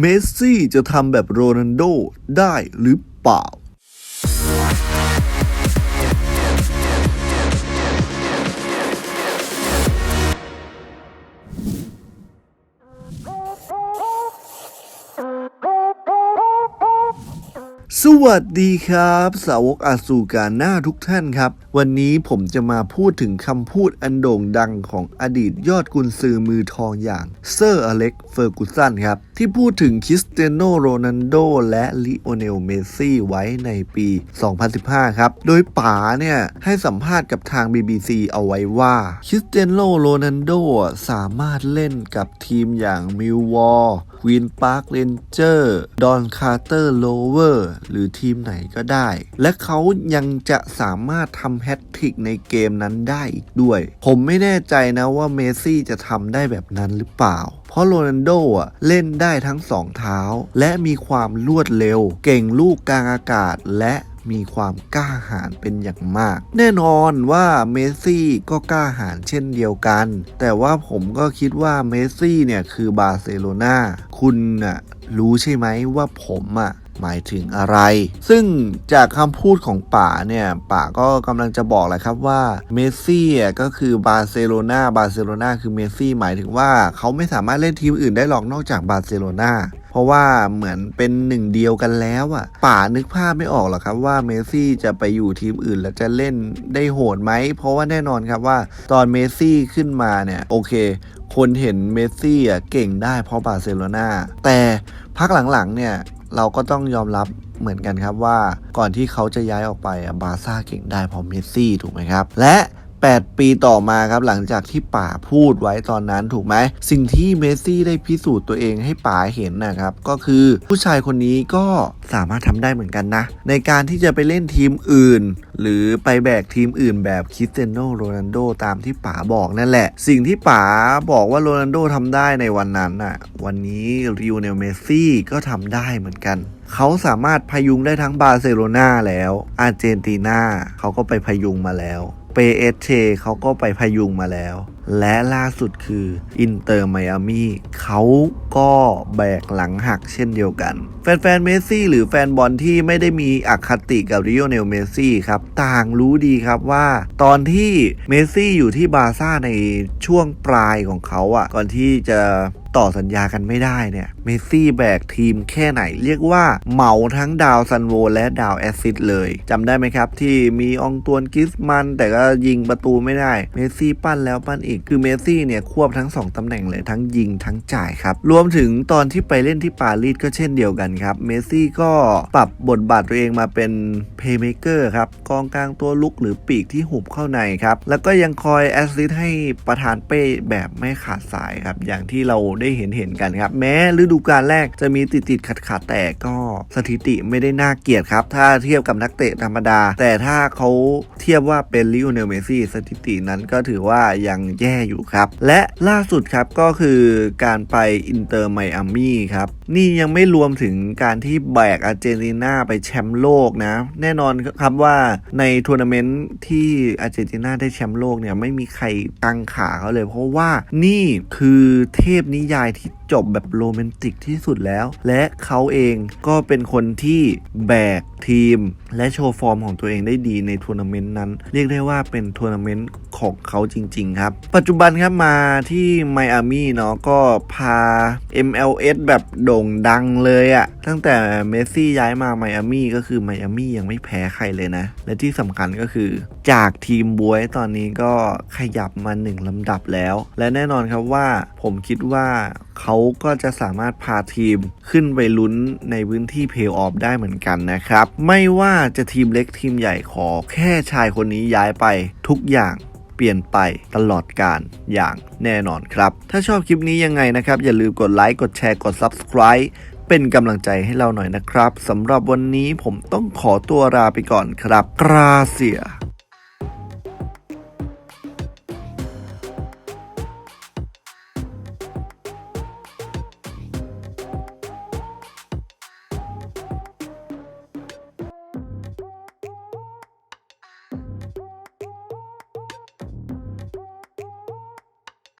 เมสซี่จะทำแบบโรนัลโดได้หรือเปล่า สวัสดีครับ สาวกอาสูการหน้าทุกท่านครับ วันนี้ผมจะมาพูดถึงคำพูดอันโด่งดังของอดีตยอดกุนซือมือทองอย่างเซอร์อเล็กเฟอร์กุสันครับ ที่พูดถึงคริสเตียโนโรนัลโดและลิโอเนลเมสซี่ไว้ในปี 2015 ครับ โดยป๋าเนี่ย ให้สัมภาษณ์กับทาง BBC เอาไว้ว่าคริสเตียโนโรนัลโดสามารถเล่นกับทีมอย่างมิลวอลค วีนพาร์คเรนเจอร์ดอนคาร์เตอร์โลเวอร์หรือทีมไหนก็ได้ และเขายังจะสามารถทำแฮตทริกในเกมนั้นได้อีกด้วย ผมไม่แน่ใจนะว่าเมซี่จะทำได้แบบนั้นหรือเปล่า เพราะโรนัลโดอะเล่นได้ทั้งสองเท้า และมีความรวดเร็ว เก่งลูกกลางอากาศและ มีความกล้าหาญเป็นอย่างมาก แน่นอนว่าเมสซี่ก็กล้าหาญเช่นเดียวกัน แต่ว่าผมก็คิดว่าเมสซี่เนี่ยคือบาร์เซโลนาคุณน่ะรู้ใช่ไหมว่าผมอะ หมายถึงอะไร ซึ่งจากคำพูดของป๋าเนี่ยป๋าก็กำลังจะบอกแหละครับว่าเมสซี่อะก็คือบาร์เซโลนาบาร์เซโลนาคือเมสซี่หมายถึงว่าเขาไม่สามารถเล่นทีมอื่นได้หรอกนอกจากบาร์เซโลนาเพราะว่าเหมือนเป็นหนึ่งเดียวกันแล้วอะป่านึกภาพไม่ออกหรอกครับว่าเมสซี่จะไปอยู่ทีมอื่นแล้วจะเล่นได้โหดไหม เพราะว่าแน่นอนครับว่าตอนเมสซี่ขึ้นมาเนี่ยโอเค คนเห็นเมสซี่อะเก่งได้เพราะบาร์เซโลนาแต่พักหลังๆเนี่ย เราก็ต้องยอมรับเหมือนกันครับว่าก่อนที่เขาจะย้ายออกไปบาร์ซ่าเก่งได้เพราะเมสซี่ถูกไหมครับ และ 8 ปีต่อมาครับหลังจากที่ป๋าพูดไว้ตอนนั้นถูกไหมสิ่งที่เมสซี่ได้พิสูจน์ตัวเองให้ป๋าเห็นนะครับก็คือผู้ชายคนนี้ก็สามารถทำได้เหมือนกันนะ ในการที่จะไปเล่นทีมอื่น หรือไปแบกทีมอื่นแบบคริสเตียโนโรนัลโดตามที่ป๋าบอกนั่นแหละ สิ่งที่ป๋าบอกว่าโรนัลโดทำได้ในวันนั้นน่ะวันนี้ริวเนลเมสซี่ก็ทำได้เหมือนกันเขาสามารถพยุงได้ทั้งบาร์เซโลนาแล้ว อาร์เจนตินาเขาก็ไปพยุงมาแล้ว เปเอเชเขาก็ไปพยุงมาแล้ว และล่าสุดคืออินเตอร์ไมอามี่เขาก็แบกหลังหักเช่นเดียวกัน แฟนๆเมสซี่หรือแฟนบอลที่ไม่ได้มีอคติกับริโอเนลเมสซี่ครับ ต่างรู้ดีครับว่าตอนที่เมสซี่อยู่ที่บาร์ซ่าในช่วงปลายของเขาอะ่ะก่อนที่จะ ต่อสัญญากันไม่ได้เนี่ย เมสซี่แบกทีมแค่ไหนเรียกว่าเหมาทั้งดาวซันโวและดาวแอสซิดเลยจำได้ไหมครับ ที่มีองตวนกิสมันแต่ก็ยิงประตูไม่ได้ เมสซี่ปั้นแล้วปั้นอีก คือเมสซี่เนี่ยควบทั้ง 2ตำแหน่งเลยทั้งยิงทั้งจ่ายครับ รวมถึงตอนที่ไปเล่นที่ปารีสก็เช่นเดียวกันครับ เมสซี่ก็ปรับบทบาทตัวเองมาเป็นเพย์เมเกอร์ครับกองกลางตัวลุกหรือปีกที่หุบเข้าในครับ แล้วก็ยังคอยแอสซิสให้ประธานเป้แบบไม่ขาดสายครับ อย่างที่เราได้เห็นเห็นกันครับ แม้ฤดูกาลแรกจะมีติดติดขัดขัดๆแต่ก็สถิติไม่ได้น่าเกลียดครับ ถ้าเทียบกับนักเตะธรรมดา แต่ถ้าเขาเทียบว่าเป็นลิโอเนลเมซี่สถิตินั้นก็ถือว่ายังแย่อยู่ครับ และล่าสุดครับก็คือการไปอินเตอร์ไมอามี่ครับนี่ยังไม่รวมถึงการที่แบกอาร์เจนตินาไปแชมป์โลกนะ แน่นอนครับว่าในทัวร์นาเมนต์ที่อาร์เจนตินาได้แชมป์โลกเนี่ยไม่มีใครตั้งขาเขาเลย เพราะว่านี่คือเทพนิยายที่จบแบบโรแมนติกที่สุดแล้ว และเขาเองก็เป็นคนที่แบกทีม และโชว์ฟอร์มของตัวเองได้ดีในทัวร์นาเมนต์นั้น เรียกได้ว่าเป็นทัวร์นาเมนต์ของเขาจริง ๆ ครับ ปัจจุบันครับมาที่ไมอามี่เนาะก็พา MLS แบบโด่งดังเลยอะตั้งแต่เมสซี่ย้ายมาไมอามี่ก็คือไมอามี่ยังไม่แพ้ใครเลยนะ และที่สำคัญก็คือจากทีมบวยตอนนี้ก็ขยับมาหนึ่งลำดับแล้ว และแน่นอนครับว่าผมคิดว่า เขาก็จะสามารถพาทีมขึ้นไปลุ้นในพื้นที่เพลย์ออฟได้เหมือนกันนะครับ ไม่ว่าจะทีมเล็กทีมใหญ่ขอแค่ชายคนนี้ย้ายไปทุกอย่างเปลี่ยนไปตลอดการอย่างแน่นอนครับ ถ้าชอบคลิปนี้ยังไงนะครับ อย่าลืมกดไลค์ กดแชร์ กด Subscribe เป็นกำลังใจให้เราหน่อยนะครับสำหรับวันนี้ผมต้องขอตัวลาไปก่อนครับกราเซีย